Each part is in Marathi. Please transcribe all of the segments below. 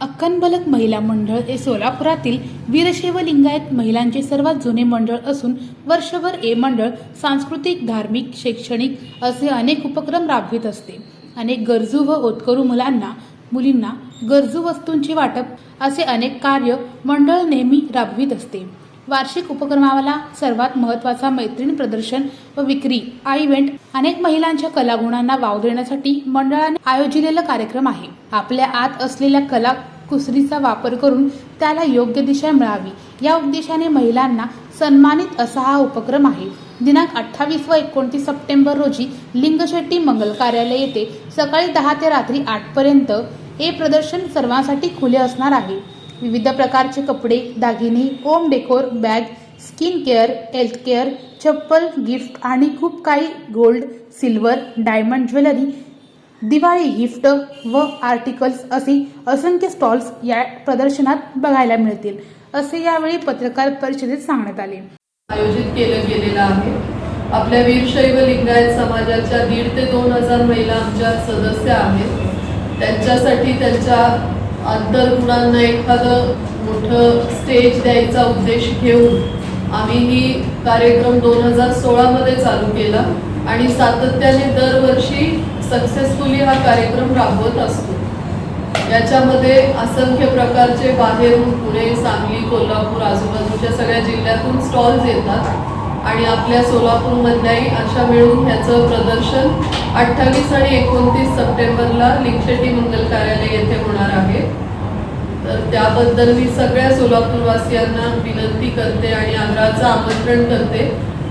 अक्कनबलक महिला मंडळ हे सोलापुरातील वीरशैव लिंगायत महिलांचे सर्वात जुने मंडळ असून वर्षभर हे मंडळ सांस्कृतिक धार्मिक शैक्षणिक असे अनेक उपक्रम राबवित असते. अनेक गरजू व होतकरू मुलांना मुलींना गरजू वस्तूंचे वाटप असे अनेक कार्य मंडळ नेहमी राबवित असते. वार्षिक उपक्रमाला सर्वात महत्त्वाचा मैत्रीण प्रदर्शन व विक्री हा इव्हेंट अनेक महिलांच्या कलागुणांना वाव देण्यासाठी मंडळाने आयोजिलेला कार्यक्रम आहे. आपल्या आत असलेल्या कला कुसरीचा वापर करून त्याला योग्य दिशा मिळावी या उद्देशाने महिलांना सन्मानित असा हा उपक्रम आहे. दिनांक अठ्ठावीस व एकोणतीस सप्टेंबर रोजी लिंगशेट्टी मंगल कार्यालय येथे सकाळी दहा ते रात्री आठपर्यंत हे प्रदर्शन सर्वांसाठी खुले असणार आहे. विविध प्रकारचे कपडे दागिने home decor bag skin care health care चप्पल गिफ्ट आणि खूप काही gold silver diamond jewellery Diwali gift व आर्टिकल्स असे असंख्य स्टॉल्स या प्रदर्शनात बघायला मिळतील असे यावेळी पत्रकार परिषदेत सांगण्यात आले. आयोजित केलं गेलेलं आहे. आपल्या वीरशैव लिंगायत समाजाच्या दीड ते दोन हजार महिला आमच्या सदस्य आहेत. त्यांच्यासाठी त्यांच्या अंतर्गुणांना एखादं मोठं स्टेज द्यायचा उद्देश घेऊन आम्ही ही कार्यक्रम दोन हजार सोळामध्ये चालू केला आणि सातत्याने दरवर्षी सक्सेसफुली हा कार्यक्रम राबवत असतो. याच्यामध्ये असंख्य प्रकारचे बाहेरून पुणे सांगली कोल्हापूर आजूबाजूच्या सगळ्या जिल्ह्यातून स्टॉल्स येतात. आणि आपल्या सोलापूरमधल्याही अशा मिळून ह्याचं प्रदर्शन अठ्ठावीस आणि एकोणतीस सप्टेंबरला लिंगशेटी मंगल कार्यालय येथे होणार आहे. तर त्याबद्दल मी सगळ्या सोलापूरवासियांना विनंती करते आणि आग्रहाचं आमंत्रण करते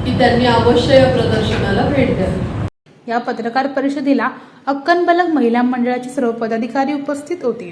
की त्यांनी अवश्य या प्रदर्शनाला भेट द्यावी या पत्रकार परिषदेला अक्कनबलक महिला मंडळाचे सर्व पदाधिकारी उपस्थित होते.